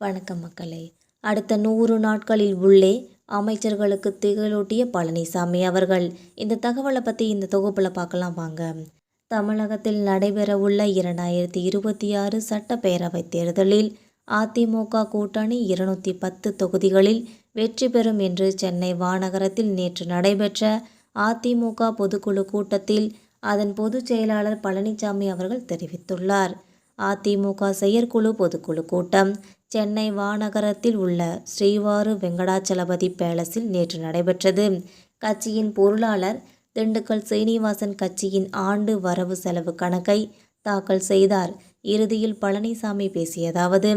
வணக்கம் மக்களே. அடுத்த நூறு நாட்களில் உள்ளே அமைச்சர்களுக்கு திகழூட்டிய பழனிசாமி அவர்கள். இந்த தகவலை பற்றி இந்த தொகுப்பில் பார்க்கலாம் வாங்க. தமிழகத்தில் நடைபெறவுள்ள இரண்டாயிரத்தி இருபத்தி ஆறு சட்டப்பேரவைத் தேர்தலில் அதிமுக கூட்டணி இருநூற்றி பத்து தொகுதிகளில் வெற்றி பெறும் என்று சென்னை வானகரத்தில் நேற்று நடைபெற்ற அதிமுக பொதுக்குழு கூட்டத்தில் அதன் பொதுச் செயலாளர் பழனிசாமி அவர்கள் தெரிவித்துள்ளார். அதிமுக செயற்குழு பொதுக்குழு கூட்டம் சென்னை வானகரத்தில் உள்ள ஸ்ரீவாரு வெங்கடாச்சலபதி பேலஸில் நேற்று நடைபெற்றது. கட்சியின் பொருளாளர் திண்டுக்கல் சீனிவாசன் கட்சியின் ஆண்டு வரவு செலவு கணக்கை தாக்கல் செய்தார். இறுதியில் பழனிசாமி பேசியதாவது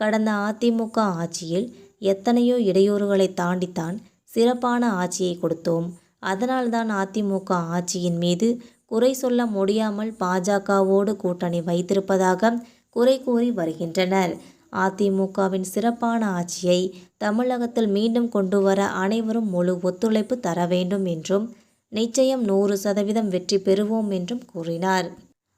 கடந்த அதிமுக ஆட்சியில் எத்தனையோ இடையூறுகளை தாண்டித்தான் சிறப்பான ஆட்சியை கொடுத்தோம். அதனால்தான் அதிமுக ஆட்சியின் மீது குறை சொல்ல முடியாமல் பாஜகவோடு கூட்டணி வைத்திருப்பதாக குறை கூறி வருகின்றனர். அதிமுகவின் சிறப்பான ஆட்சியை தமிழகத்தில் மீண்டும் கொண்டு வர அனைவரும் முழு ஒத்துழைப்பு தர வேண்டும் என்றும் நிச்சயம் நூறு சதவீதம் வெற்றி பெறுவோம் என்றும் கூறினார்.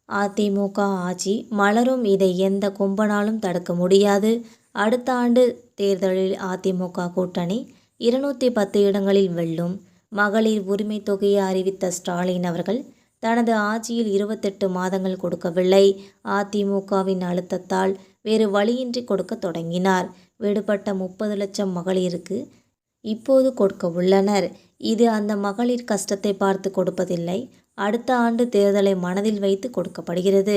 அதிமுக ஆட்சி மலரும் இதை எந்த கும்பனாலும் தடுக்க முடியாது. அடுத்த ஆண்டு தேர்தலில் அதிமுக கூட்டணி இருநூற்றி பத்து இடங்களில் வெல்லும். மகளிர் உரிமை தொகையை அறிவித்த ஸ்டாலின் அவர்கள் தனது ஆட்சியில் இருபத்தெட்டு மாதங்கள் கொடுக்கவில்லை. அதிமுகவின் அழுத்தத்தால் வேறு வழியின்றி கொடுக்க தொடங்கினார். விடுபட்ட முப்பது லட்சம் மகளிருக்கு இப்போது கொடுக்க உள்ளனர். இது அந்த மகளிர் கஷ்டத்தை பார்த்து கொடுப்பதில்லை. அடுத்த ஆண்டு தேர்தலை மனதில் வைத்து கொடுக்கப்படுகிறது.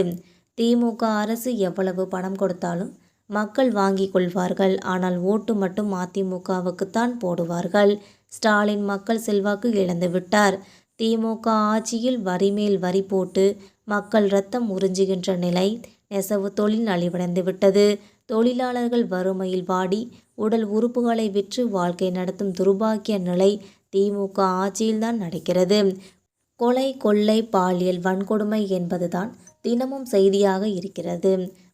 திமுக அரசு எவ்வளவு பணம் கொடுத்தாலும் மக்கள் வாங்கி கொள்வார்கள். ஆனால் ஓட்டு மட்டும் அதிமுகவுக்குத்தான் போடுவார்கள். ஸ்டாலின் மக்கள் செல்வாக்கு இழந்து விட்டார். திமுக ஆட்சியில் வரி மேல் வரி போட்டு மக்கள் ரத்தம் உறிஞ்சுகின்ற நிலை நெசவு தொழில் நலிவடைந்து விட்டது. தொழிலாளர்கள் வறுமையில் வாடி உடல் உறுப்புகளை விற்று வாழ்க்கை நடத்தும் துர்பாக்கிய நிலை திமுக ஆட்சியில்தான் நடக்கிறது. கொலை கொள்ளை பாலியல் வன்கொடுமை என்பதுதான் தினமும் செய்தியாக இருக்கிறது.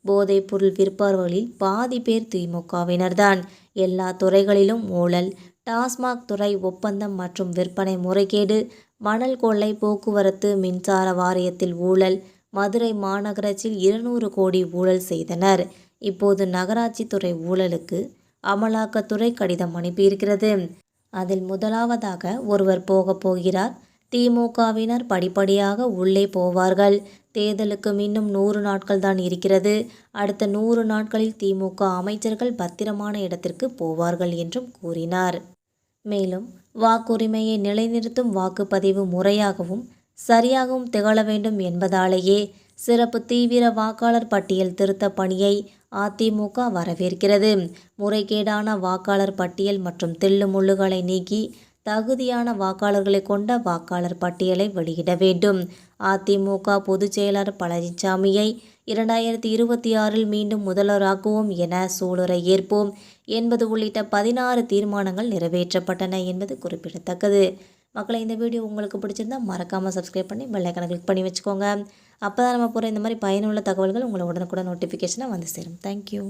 போதைப்பொருள் விற்பவர்களில் பாதி பேர் திமுகவினர்தான். எல்லா துறைகளிலும் ஊழல் டாஸ்மாக் துறை ஒப்பந்தம் மற்றும் விற்பனை முறைகேடு மணல் கொள்ளை போக்குவரத்து மின்சார வாரியத்தில் ஊழல் மதுரை மாநகராட்சியில் இருநூறு கோடி ஊழல் செய்தனர். இப்போது நகராட்சி துறை ஊழலுக்கு அமலாக்கத்துறை கடிதம் அனுப்பியிருக்கிறது. அதில் முதலாவதாக ஒருவர் போகப் போகிறார். திமுகவினர் படிப்படியாக உள்ளே போவார்கள். தேர்தலுக்கு இன்னும் நூறு நாட்கள் தான் இருக்கிறது. அடுத்த நூறு நாட்களில் திமுக அமைச்சர்கள் பத்திரமான இடத்திற்கு போவார்கள் என்றும் கூறினார். மேலும் வாக்குரிமையை நிலைநிறுத்தும் வாக்குப்பதிவு முறையாகவும் சரியாகவும் திகழ வேண்டும் என்பதாலேயே சிறப்பு தீவிர வாக்காளர் பட்டியல் திருத்த பணியை அதிமுக வரவேற்கிறது. முறைகேடான வாக்காளர் பட்டியல் மற்றும் தில்லுமுள்ளுகளை நீக்கி தகுதியான வாக்காளர்களை கொண்ட வாக்காளர் பட்டியலை வெளியிட வேண்டும். அதிமுக பொதுச் செயலாளர் பழனிசாமியை இரண்டாயிரத்தி இருபத்தி ஆறில் மீண்டும் முதல்வராக்குவோம் என சூளுரை ஏற்போம். என்பது உள்ளிட்ட பதினாறு தீர்மானங்கள் நிறைவேற்றப்பட்டன என்பது குறிப்பிடத்தக்கது. மக்களை இந்த வீடியோ உங்களுக்கு பிடிச்சிருந்தா மறக்காமல் சப்ஸ்கிரைப் பண்ணி பெல்லைக்கனை கிளிக் பண்ணி வச்சுக்கோங்க. அப்போ தான் நம்ம போகிற இந்த மாதிரி பயனுள்ள தகவல்கள் உங்களை உடனுக்குடன் நோட்டிஃபிகேஷனாக வந்து சேரும். தேங்க்யூ